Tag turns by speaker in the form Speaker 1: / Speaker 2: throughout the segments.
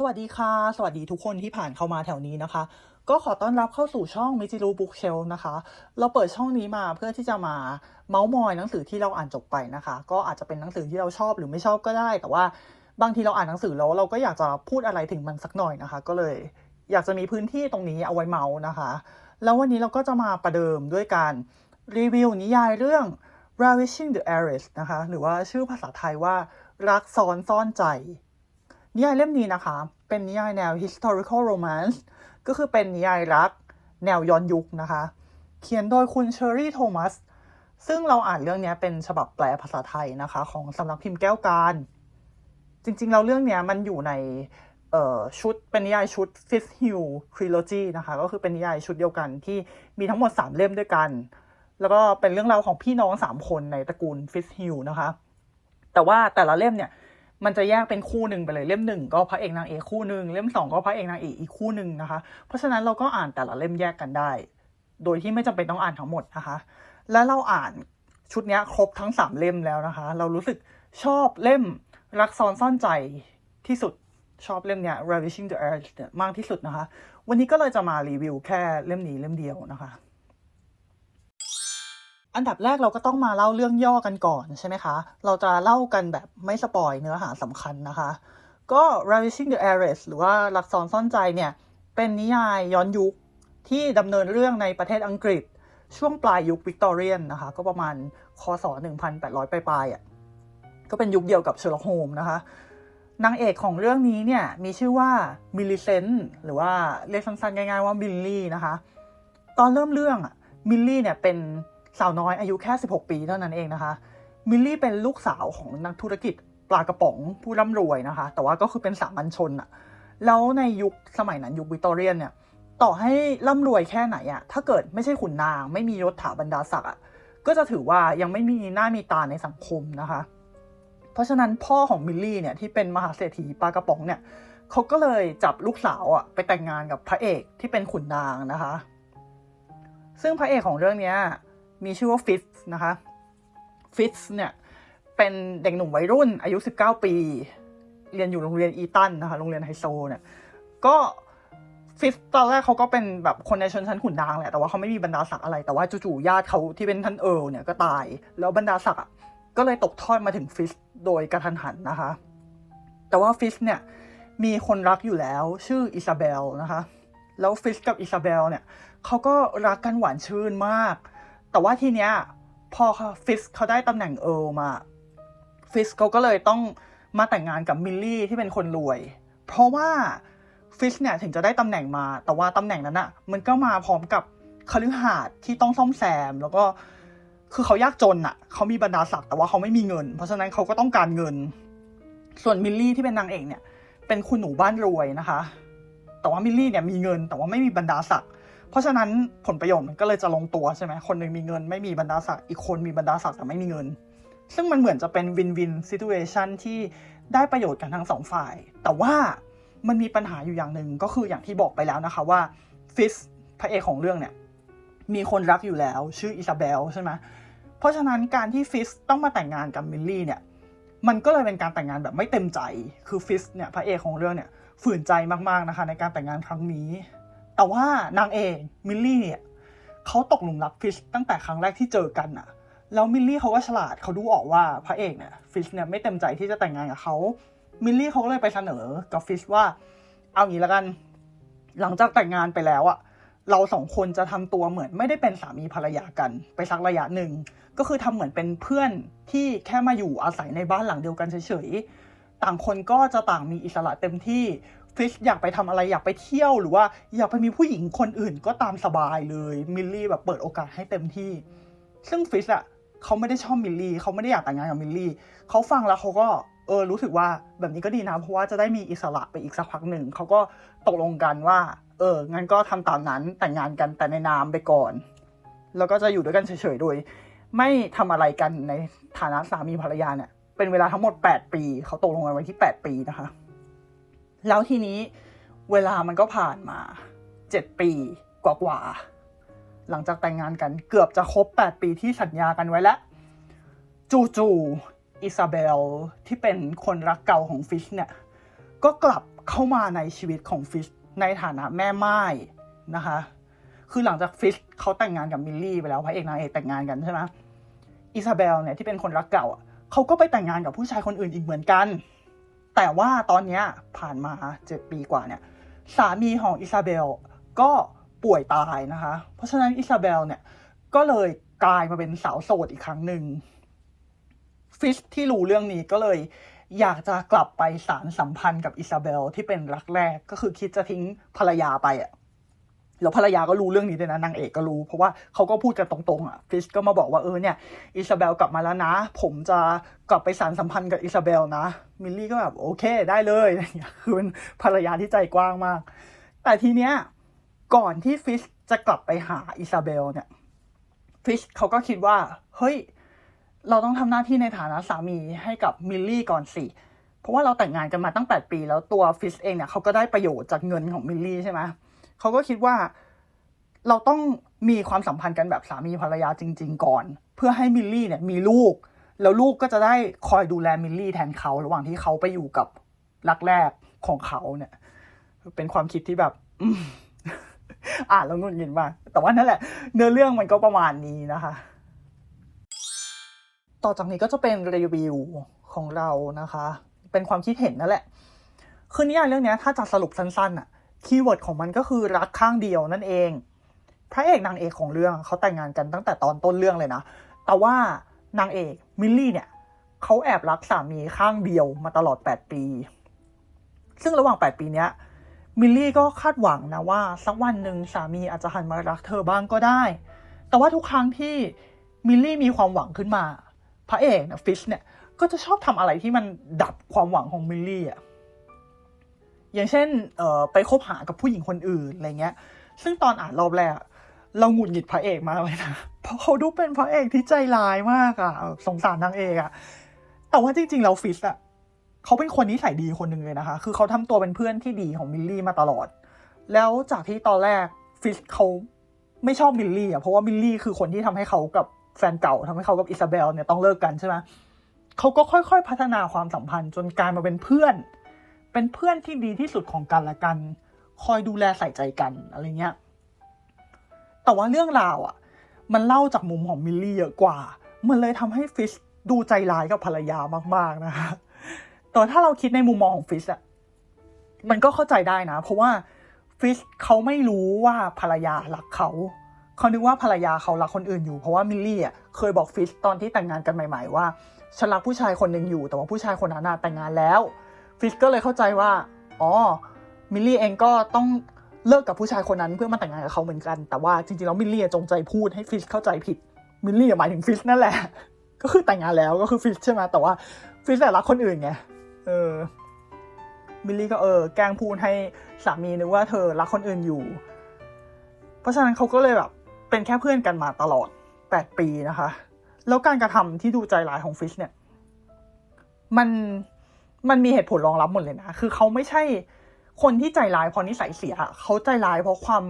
Speaker 1: สวัสดีค่ะ สวัสดีทุกคนที่ผ่านเข้ามาแถวนี้นะคะ ก็ขอต้อนรับเข้าสู่ช่องมิจิรุบุ๊กเชลนะคะ เราเปิดช่องนี้มาเพื่อที่จะมาเมาส์มอยหนังสือที่เราอ่านจบไปนะคะ ก็อาจจะเป็นหนังสือที่เราชอบหรือไม่ชอบก็ได้ แต่ว่าบางทีเราอ่านหนังสือแล้วเราก็อยากจะพูดอะไรถึงมันสักหน่อยนะคะ ก็เลยอยากจะมีพื้นที่ตรงนี้เอาไว้เมาส์นะคะ แล้ววันนี้เราก็จะมาประเดิมด้วยการรีวิวนิยายเรื่อง Ravishing the Heiress นะคะ หรือว่าชื่อภาษาไทยว่ารักซ้อนซ่อนใจ นิยายเล่มนี้นะคะ เป็นนิยายแนว historical romance ก็คือเป็นนิยายรัก แนวย้อนยุคนะคะ เขียนโดยคุณเชอรี่โทมัส ซึ่งเราอ่านเรื่องนี้เป็นฉบับแปลภาษาไทยนะคะ ของสำนักพิมพ์แก้วการ จริงๆ เราเรื่องนี้มันอยู่ในชุดเป็นนิยายชุด Fifth Hill Trilogy นะคะ ก็คือเป็นนิยายชุดเดียวกันที่มีทั้งหมด 3 เล่มด้วยกัน แล้วก็เป็นเรื่องราวของพี่น้อง 3 คนในตระกูล Fifth Hill นะคะ แต่ว่าแต่ละเล่มเนี่ย มันจะแยกเป็นคู่หนึ่งไปเลยเล่มหนึ่งก็พระเอกนางเอกคู่หนึ่งเล่มสองก็พระเอกนางเอกอีกคู่หนึ่งนะคะ เพราะฉะนั้นเราก็อ่านแต่ละเล่มแยกกันได้ โดยที่ไม่จำเป็นต้องอ่านทั้งหมดนะคะ และเราอ่านชุดนี้ครบทั้งสามเล่มแล้วนะคะ เรารู้สึกชอบเล่มรักซ้อนซ่อนใจที่สุดชอบเล่มเนี้ย Ravishing the Earth มากที่สุดนะคะ วันนี้ก็เลยจะมารีวิวแค่เล่มนี้เล่มเดียวนะคะ อันดับแรกเราก็ต้องมาเล่าเรื่องย่อกันก่อนใช่ไหมคะ เราจะเล่ากันแบบไม่สปอยเนื้อหาสำคัญนะคะ ก็ Ravishing the Heiress หรือว่าหลักซ้อนซ่อนใจเนี่ย เป็นนิยายย้อนยุคที่ดำเนินเรื่องในประเทศอังกฤษ ช่วงปลายยุควิกตอเรียนนะคะ ก็ประมาณคศ 1800 ปลายๆอะก็เป็นยุคเดียวกับเชอร์ล็อกโฮมนะคะนางเอกของเรื่องนี้เนี่ยมีชื่อว่ามิลลิเซนหรือว่าเรียกสั้นๆง่ายๆว่ามิลลี่นะคะ ตอนเริ่มเรื่องอะมิลลี่เนี่ยเป็น สาวน้อยอายุแค่ 16 ปีเท่านั้นเองนะคะ มิลลี่เป็นลูกสาวของนักธุรกิจปลากระป๋องผู้ร่ำรวยนะคะ แต่ว่าก็คือเป็นสามัญชนอะแล้วในยุคสมัยนั้นยุควิกตอเรียนเนี่ย ต่อให้ร่ำรวยแค่ไหนอะถ้าเกิดไม่ใช่ขุนนาง ไม่มียศถาบรรดาศักดิ์อะก็จะถือว่ายังไม่มีหน้ามีตาในสังคมนะคะ เพราะฉะนั้นพ่อของมิลลี่เนี่ยที่เป็นมหาเศรษฐีปลากระป๋องเนี่ยเขาก็เลยจับลูกสาวอะไปแต่งงานกับพระเอกที่เป็นขุนนางนะคะ ซึ่งพระเอกของเรื่องเนี้ย มีชื่อว่าฟิสนะคะฟิสเนี่ยเป็นเด็กหนุ่มวัยรุ่นอายุ 19 ปี เรียนอยู่โรงเรียนอีตันนะคะโรงเรียนไฮโซเนี่ยก็ฟิตตอนแรกเขาก็เป็นแบบคนในชนชั้นขุนนางแหละแต่ว่าเขาไม่มีบรรดาศักดิ์อะไร แต่ว่าจู่ๆญาติเขาที่เป็นท่านเอิร์ลเนี่ยก็ตาย แล้วบรรดาศักดิ์ก็เลยตกทอดมาถึงฟิสโดยกระทันหันนะคะ แต่ว่าฟิสเนี่ยมีคนรักอยู่แล้วชื่ออิซาเบลนะคะ แล้วฟิสกับอิซาเบลเนี่ยเขาก็รักกันหวานชื่นมาก แต่ว่าทีเนี้ยพอฟิสเขาได้ตำแหน่งเอิร์ลมา ฟิสเขาก็เลยต้องมาแต่งงานกับมิลลี่ที่เป็นคนรวย เพราะว่าฟิสเนี่ยถึงจะได้ตำแหน่งมา แต่ว่าตำแหน่งนั้นอะมันก็มาพร้อมกับคฤหาสน์ที่ต้องซ่อมแซม แล้วก็คือเขายากจนอะเขามีบรรดาศักดิ์แต่ว่าเขาไม่มีเงิน เพราะฉะนั้นเขาก็ต้องการเงิน ส่วนมิลลี่ที่เป็นนางเอกเนี่ย เป็นคุณหนูบ้านรวยนะคะ แต่ว่ามิลลี่เนี่ยมีเงินแต่ว่าไม่มีบรรดาศักดิ์ เพราะฉะนั้นผลประโยชน์มันก็เลยจะลงตัวใช่ไหมคนหนึ่งมีเงินไม่มีบรรดาศักดิ์อีกคนมีบรรดาศักดิ์แต่ไม่มีเงิน ซึ่งมันเหมือนจะเป็นวินวินซิทูเอชันที่ได้ประโยชน์กันทั้งสองฝ่าย แต่ว่ามันมีปัญหาอยู่อย่างหนึ่งก็คืออย่างที่บอกไปแล้วนะคะว่าฟิสพระเอกของเรื่องเนี่ยมีคนรักอยู่แล้ว ชื่ออิซาเบลใช่ไหมเพราะฉะนั้นการที่ฟิสต้องมาแต่งงานกับมิลลี่เนี่ยมันก็เลยเป็นการแต่งงานแบบไม่เต็มใจ คือฟิสเนี่ยพระเอกของเรื่องเนี่ยฝืนใจมากๆนะคะในการแต่งงานครั้งนี้ แต่ว่านางเอกมิลลี่เนี่ยเขาตกหลุมรักฟิชตั้งแต่ครั้งแรกที่เจอกันอะแล้วมิลลี่เขาก็ฉลาดเขาดูออกว่าพระเอกเนี่ยฟิชเนี่ยไม่เต็มใจที่จะแต่งงานกับเขา มิลลี่เขาก็เลยไปเสนอกับฟิชว่า เอางี้ละกัน หลังจากแต่งงานไปแล้วอะเราสองคนจะทำตัวเหมือนไม่ได้เป็นสามีภรรยากัน ไปสักระยะหนึ่ง ก็คือทำเหมือนเป็นเพื่อนที่แค่มาอยู่อาศัยในบ้านหลังเดียวกันเฉยๆ ต่างคนก็จะต่างมีอิสระเต็มที่ ฟิชอยากไปทำอะไรอยากไปเที่ยวหรือว่าอยากไปมีผู้หญิงคนอื่นก็ตามสบายเลยมิลลี่แบบเปิดโอกาสให้เต็มที่ ซึ่งฟิชอะเขาไม่ได้ชอบมิลลี่เขาไม่ได้อยากแต่งงานกับมิลลี่เขาฟังแล้วเขาก็เออรู้สึกว่าแบบนี้ก็ดีนะ เพราะว่าจะได้มีอิสระไปอีกสักพักหนึ่งเขาก็ตกลงกันว่า เอองั้นก็ทำตามนั้นแต่งงานกันแต่ในนามไปก่อน แล้วก็จะอยู่ด้วยกันเฉยๆโดย ไม่ทำอะไรกันในฐานะสามีภรรยาเนี่ยเป็นเวลาทั้งหมด 8 ปี เขาตกลงกันไว้ที่ 8 ปีนะคะ แล้วทีนี้เวลามันก็ผ่านมา7ปีกว่าๆหลังจากแต่งงานกันเกือบจะครบ8ปีที่สัญญากันไว้แล้วจู่ๆอิซาเบลที่เป็นคนรักเก่าของฟิชเนี่ย ก็กลับเข้ามาในชีวิตของฟิชในฐานะแม่ไม้นะคะ คือหลังจากฟิชเขาแต่งงานกับมิลลี่ไปแล้วพระเอกนางเอกแต่งงานกันใช่ไหมอิซาเบลเนี่ยที่เป็นคนรักเก่าเขาก็ไปแต่งงานกับผู้ชายคนอื่นอีกเหมือนกัน แต่ว่าตอนนี้ผ่านมาเจ็ดปีกว่าเนี่ยสามีของอิซาเบลก็ป่วยตายนะคะ เพราะฉะนั้นอิซาเบลเนี่ยก็เลยกลายมาเป็นสาวโสดอีกครั้งหนึ่งฟิชที่รู้เรื่องนี้ก็เลยอยากจะกลับไปสารสัมพันธ์กับอิซาเบลที่เป็นรักแรกก็คือคิดจะทิ้งภรรยาไปอะ แล้วภรรยาก็รู้เรื่องนี้ด้วยนะนางเอกก็รู้ เพราะว่าเขาก็พูดกันตรงๆอะฟิชก็มาบอกว่าเออเนี่ยอิซาเบลกลับมาแล้วนะ ผมจะกลับไปสารสัมพันธ์กับอิซาเบลนะ มิลลี่ก็แบบโอเคได้เลยอะไรเงี้ยคือเป็นภรรยาที่ใจกว้างมาก แต่ทีเนี้ยก่อนที่ฟิชจะกลับไปหาอิซาเบลเนี่ยฟิชเขาก็คิดว่า เฮ้ย เราต้องทำหน้าที่ในฐานะสามีให้กับมิลลี่ก่อนสิเพราะว่าเราแต่งงานกันมาตั้งแปดปี แล้วตัวฟิชเองเนี่ยเขาก็ได้ประโยชน์จากเงินของมิลลี่ใช่ไหมเขาก็คิดว่าเราต้องมีความสัมพันธ์กันแบบสามีภรรยาจริง ๆ ก่อน เพื่อให้มิลลี่เนี่ยมีลูก แล้วลูกก็จะได้คอยดูแลมิลลี่แทนเขา ระหว่างที่เขาไปอยู่กับรักแรกของเขาเนี่ย เป็นความคิดที่แบบอ่านแล้วงุนงินมากแต่ว่านั่นแหละ เนื้อเรื่องมันก็ประมาณนี้นะคะ ต่อจากนี้ก็จะเป็นรีวิวของเรานะคะ เป็นความคิดเห็นนั่นแหละ คือนิยายเรื่องนี้ถ้าจะสรุปสั้นๆอะ คีย์เวิร์ดของมันก็คือรักข้างเดียวนั่นเอง พระเอกนางเอกของเรื่องเขาแต่งงานกันตั้งแต่ตอนต้นเรื่องเลยนะ แต่ว่านางเอกมิลลี่เนี่ยเขาแอบรักสามีข้างเดียวมาตลอด 8 ปี ซึ่งระหว่าง 8 ปีเนี้ยมิลลี่ก็คาดหวังนะว่าสักวันหนึ่งสามีอาจจะหันมารักเธอบ้างก็ได้ แต่ว่าทุกครั้งที่มิลลี่มีความหวังขึ้นมา พระเอกนะฟิชเนี่ยก็จะชอบทำอะไรที่มันดับความหวังของมิลลี่อะ อย่างเช่นเอ่อไปคบหากับผู้หญิงคนอื่นอะไรเงี้ย ซึ่งตอนอ่านรอบแรกเราหงุดหงิดพระเอกมากเลยนะเพราะเขาดูเป็นพระเอกที่ใจร้ายมากอะสงสารนางเอกอะแต่ว่าจริงๆแล้วฟิชอะเขาเป็นคนนิสัยดีคนหนึ่งเลยนะคะ คือเขาทำตัวเป็นเพื่อนที่ดีของมิลลี่มาตลอด แล้วจากที่ตอนแรกฟิชเขาไม่ชอบมิลลี่อะเพราะว่ามิลลี่คือคนที่ทำให้เขากับแฟนเก่าทำให้เขากับอิซาเบลเนี่ยต้องเลิกกันใช่ไหมเขาก็ค่อยๆ พัฒนาความสัมพันธ์จนกลายมาเป็นเพื่อน เป็นเพื่อนที่ดีที่สุดของกันและกัน คอยดูแลใส่ใจกันอะไรเงี้ย แต่ว่าเรื่องราวอะ มันเล่าจากมุมของมิลลี่เยอะกว่า มันเลยทำให้ฟิชดูใจร้ายกับภรรยามาก ๆนะคะแต่ถ้าเราคิดในมุมมองของฟิชอะมันก็เข้าใจได้นะ เพราะว่าฟิชเขาไม่รู้ว่าภรรยารักเขาเขานึกว่าภรรยาเขารักคนอื่นอยู่เพราะว่ามิลลี่อะเคยบอกฟิชตอนที่แต่งงานกันใหม่ ๆ ว่าฉันรักผู้ชายคนหนึ่งอยู่ แต่ว่าผู้ชายคนนั้นแต่งงานแล้ว ฟิชก็เลยเข้าใจว่า อ๋อ มิลลี่เองก็ต้องเลิกกับผู้ชายคนนั้นเพื่อมาแต่งงานกับเขาเหมือนกัน แต่ว่าจริงๆแล้วมิลลี่จงใจพูดให้ฟิชเข้าใจผิด มิลลี่หมายถึงฟิชนั่นแหละ ก็คือแต่งงานแล้วก็คือฟิชใช่ไหมแต่ว่าฟิชแต่รักคนอื่นไง เออ มิลลี่ก็เออ แกล้งพูดให้สามีนึกว่าเธอรักคนอื่นอยู่ เพราะฉะนั้นเขาก็เลยแบบเป็นแค่เพื่อนกันมาตลอดแปดปีนะคะ แล้วการกระทำที่ดูใจร้ายของฟิชเนี่ย มัน มันมีเหตุผลรองรับหมดเลยนะ คือเขาไม่ใช่คนที่ใจร้ายเพราะนิสัยเสีย เขาใจร้ายเพราะความ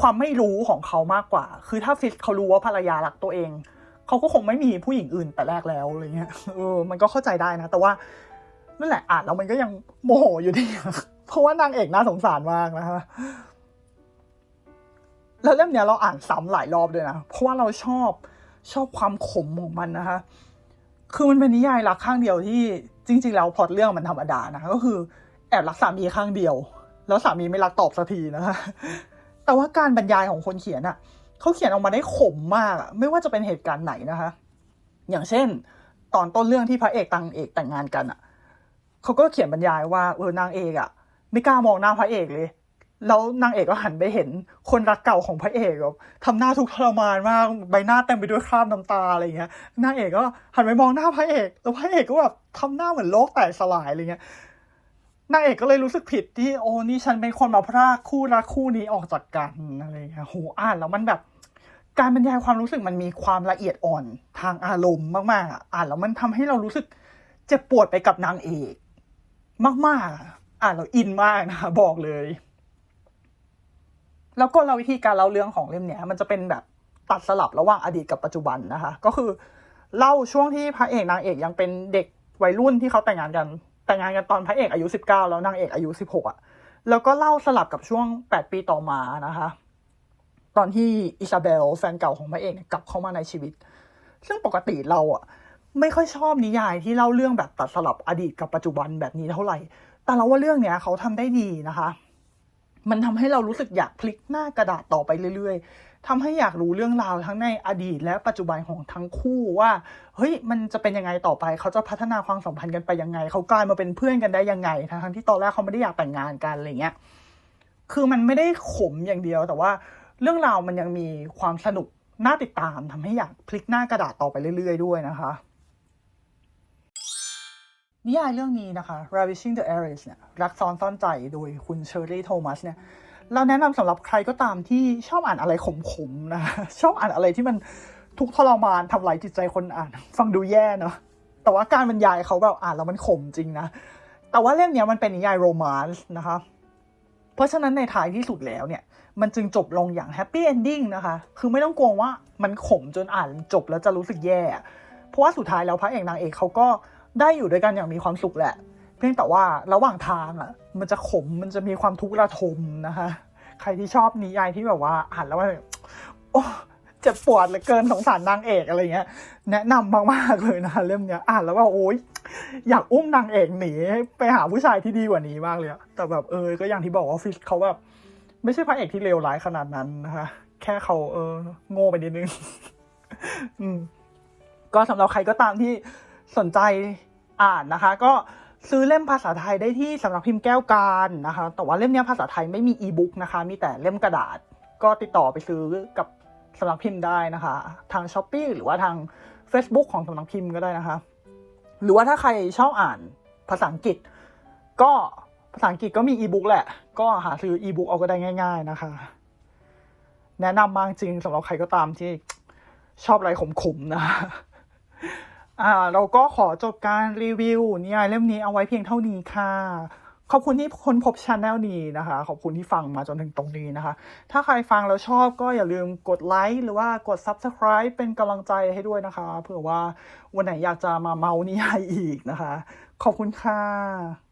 Speaker 1: ความไม่รู้ของเขามากกว่า คือถ้าฟิชเขารู้ว่าภรรยารักตัวเอง เขาก็คงไม่มีผู้หญิงอื่นแต่แรกแล้วอะไรเงี้ย เออ มันก็เข้าใจได้นะ แต่ว่านั่นแหละอ่านแล้วมันก็ยังโมโหอยู่ดีเพราะว่านางเอกน่าสงสารมากนะคะแล้วเล่มเนี้ยเราอ่านซ้ำหลายรอบด้วยนะ เพราะว่าเราชอบชอบความขมของมันนะคะ คือมันเป็นนิยายรักข้างเดียวที่จริง ๆ แล้วพล็อตเรื่องมันธรรมดานะก็คือแอบรักสามีข้างเดียว แล้วสามีไม่รักตอบสักทีนะคะแต่ว่าการบรรยายของคนเขียนอะเขาเขียนออกมาได้ขมมากอะไม่ว่าจะเป็นเหตุการณ์ไหนนะคะ อย่างเช่น ตอนต้นเรื่องที่พระเอกตังเอกแต่งงานกันอะเขาก็เขียนบรรยายว่าเออนางเอกอะ ไม่กล้ามองหน้าพระเอกเลย แล้วนางเอกก็หันไปเห็นคนรักเก่าของพระเอกแบบทำหน้าทุกข์ทรมานมากใบหน้าเต็มไปด้วยคราบน้ำตาอะไรเงี้ยนางเอกก็หันไปมองหน้าพระเอกแล้วพระเอกก็แบบทำหน้าเหมือนโลกแตกสลายอะไรเงี้ยนางเอกก็เลยรู้สึกผิดที่โอ้นี่ฉันเป็นคนมาพรากคู่รักคู่นี้ออกจากกันอะไรเงี้ยโหอ่านแล้วมันแบบ การบรรยายความรู้สึกมันมีความละเอียดอ่อนทางอารมณ์มากๆอะอ่านแล้วมันทำให้เรารู้สึกเจ็บปวดไปกับนางเอก มากๆอะอ่านแล้วอินมากนะบอกเลย แล้วก็เราวิธีการเล่าเรื่องของเล่มเนี้ยมันจะเป็นแบบตัดสลับระหว่างอดีตกับปัจจุบันนะคะ ก็คือเล่าช่วงที่พระเอกนางเอกยังเป็นเด็กวัยรุ่นที่เขาแต่งงานกัน แต่งงานกันตอนพระเอกอายุสิบเก้าแล้วนางเอกอายุสิบหกอะแล้วก็เล่าสลับกับช่วงแปดปีต่อมานะคะ ตอนที่อิซาเบลแฟนเก่าของพระเอกกลับเข้ามาในชีวิต ซึ่งปกติเราอะ ไม่ค่อยชอบนิยายที่เล่าเรื่องแบบตัดสลับอดีตกับปัจจุบันแบบนี้เท่าไหร่ แต่เราว่าเรื่องเนี้ยเขาทำได้ดีนะคะ มันทำให้เรารู้สึกอยากพลิกหน้ากระดาษต่อไปเรื่อย ๆทำให้อยากรู้เรื่องราวทั้งในอดีต และปัจจุบันของทั้งคู่ว่า เฮ้ย มันจะเป็นยังไงต่อไป เขาจะพัฒนาความสัมพันธ์กันไปยังไง เขากลายมาเป็นเพื่อนกันได้ยังไง ทั้งๆที่ตอนแรกเขาไม่ได้อยากแต่งงานกันอะไรเงี้ย คือมันไม่ได้ขมอย่างเดียว แต่ว่าเรื่องราวมันยังมีความสนุกน่าติดตามทำให้อยากพลิกหน้ากระดาษต่อไปเรื่อย ๆ ด้วยนะคะ นิยายเรื่องนี้นะคะ Ravishing the Heiress เนี่ยรักซ้อนซ่อนใจโดยคุณเชอร์รี่โทมัสเนี่ยเราแนะนำสำหรับใครก็ตามที่ชอบอ่านอะไรขมๆนะชอบอ่านอะไรที่มันทุกข์ทรมานทำลายจิตใจคนอ่าน ฟังดูแย่เนาะแต่ว่าการบรรยายเขาแบบอ่านแล้วมันขมจริงนะ แต่ว่าเรื่องนี้มันเป็นนิยายโรแมนต์นะคะ เพราะฉะนั้นในท้ายที่สุดแล้วเนี่ย มันจึงจบลงอย่างแฮปปี้เอนดิ้งนะคะ คือไม่ต้องกลัวว่ามันขมจนอ่านจบแล้วจะรู้สึกแย่ เพราะว่าสุดท้ายแล้วพระเอกนางเอกเขาก็ ได้อยู่ด้วยกันอย่างมีความสุขแหละ เพียงแต่ว่าระหว่างทางอะ มันจะขมมันจะมีความทุกข์ระทมนะคะ ใครที่ชอบนิยายที่แบบว่าอ่านแล้วมันโอ้เจ็บปวดเหลือเกินสงสารนางเอกอะไรเงี้ย แนะนำมากๆเลยนะคะเล่มเนี้ยอ่านแล้วว่าโอ๊ยอยากอุ้มนางเอกหนีไปหาผู้ชายที่ดีกว่านี้มากเลยอะแต่แบบเออก็อย่างที่บอกว่าฟิชเขาแบบไม่ใช่พระเอกที่เลวร้ายขนาดนั้นนะคะแค่เขาเออโง่ไปนิดนึง อืม ก็สำหรับใครก็ตามที่ สนใจอ่านนะคะ ก็ซื้อเล่มภาษาไทยได้ที่สำนักพิมพ์แก้วการนะคะ แต่ว่าเล่มนี้ภาษาไทยไม่มีอีบุ๊กนะคะ มีแต่เล่มกระดาษ ก็ติดต่อไปซื้อกับสำนักพิมพ์ได้นะคะ ทางช้อปปีหรือว่าทาง Facebook ของสำนักพิมพ์ก็ได้นะคะ หรือว่าถ้าใครชอบอ่านภาษาอังกฤษ ก็ภาษาอังกฤษก็มีอีบุ๊กแหละ ก็หาซื้ออีบุ๊กเอาก็ได้ง่าย ๆนะคะ แนะนำมากจริงสำหรับใครก็ตามที่ชอบอะไรขมๆนะ อ่าเราก็ขอจบการรีวิวนิยายเล่มนี้เอาไว้เพียงเท่านี้ค่ะ ขอบคุณที่ค้นพบชแนลนี้นะคะ ขอบคุณที่ฟังมาจนถึงตรงนี้นะคะ ถ้าใครฟังแล้วชอบก็อย่าลืมกดไลค์หรือว่ากด subscribe เป็นกำลังใจให้ด้วยนะคะ เผื่อว่าวันไหนอยากจะมาเมานิยายอีกนะคะ ขอบคุณค่ะ